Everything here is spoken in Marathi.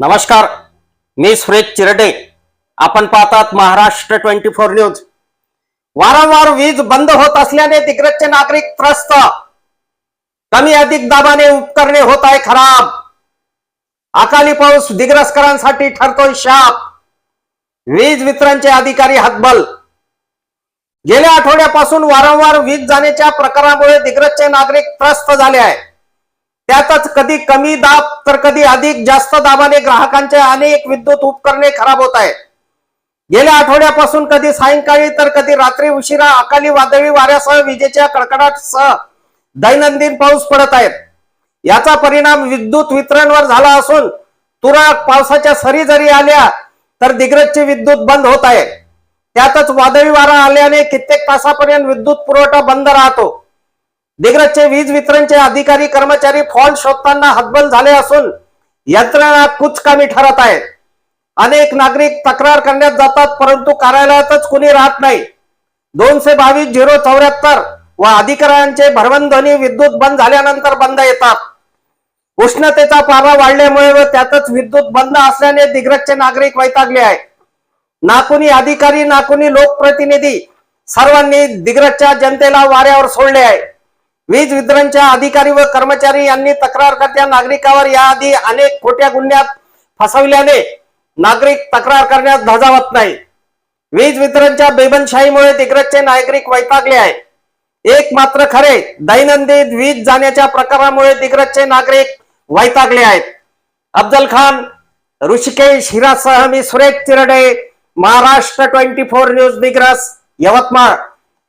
नमस्कार मी सुरेश चिरटे आपण पाहतात महाराष्ट्र ट्वेंटी फोर न्यूज. वारंवार वीज बंद होत असल्याने तिकडचे नागरिक त्रस्त. कमी अधिक दाबाने उपकरणे होत आहे खराब. अकाली पाऊस दिग्रसकरांसाठी ठरतोय शाप. वीज वितरणचे अधिकारी हतबल. गेल्या आठवड्यापासून वारंवार वीज जाण्याच्या प्रकारामुळे दिग्रजचे नागरिक त्रस्त झाले आहे त्यातच कधी कमी दाब तर कधी अधिक जास्त दाबाने ग्राहकांचे अनेक विद्युत उपकरणे खराब होत आहेत. गेल्या आठवड्यापासून कधी सायंकाळी तर कधी रात्री उशिरा अकाली वादळी वाऱ्यासह विजेच्या कडकडाटसह दैनंदिन पाऊस पडत आहेत. याचा परिणाम विद्युत वितरणवर झाला असून तुरळक पावसाच्या सरी जरी आल्या तर दिग्रजची विद्युत बंद होत आहे. त्यातच वादळी वारा आल्याने कित्येक तासापर्यंत विद्युत पुरवठा बंद राहतो. दिग्रजचे वीज वितरणचे अधिकारी कर्मचारी फॉल्ट शोधताना हतबल झाले असून यंत्रणा कुचकामी ठरत आहेत. अनेक नागरिक तक्रार करण्यात जातात परंतु कार्यालयातच कुणी राहत नाही. दोनशे बावीस झिरो चौऱ्याहत्तर व अधिकाऱ्यांचे भरवणध्वनी विद्युत बंद झाल्यानंतर बंद येतात. उष्णतेचा पारा वाढल्यामुळे व त्यातच विद्युत बंद असल्याने दिग्रजचे नागरिक वैतागले आहेत. ना कुणी अधिकारी ना कुणी लोकप्रतिनिधी सर्वांनी दिग्रजच्या जनतेला वाऱ्यावर सोडले आहे. वीज वितरणच्या अधिकारी व कर्मचारी यांनी तक्रारकर्त्या नागरिकावर याआधी अनेक खोट्या गुन्ह्यात फसवल्याने नागरिक तक्रार करण्यास धजावत नाही. वीज वितरणच्या बेबनशाहीमुळे तिकडचे नागरिक वैतागले आहे एक मात्र खरे दैनंदिन वीज जाण्याच्या प्रकारामुळे तिकडचे नागरिक वैतागले आहेत. अफजल खान ऋषिकेश हिरासह मी Suresh Chirde Maharashtra twenty four news Digras Yavatmal.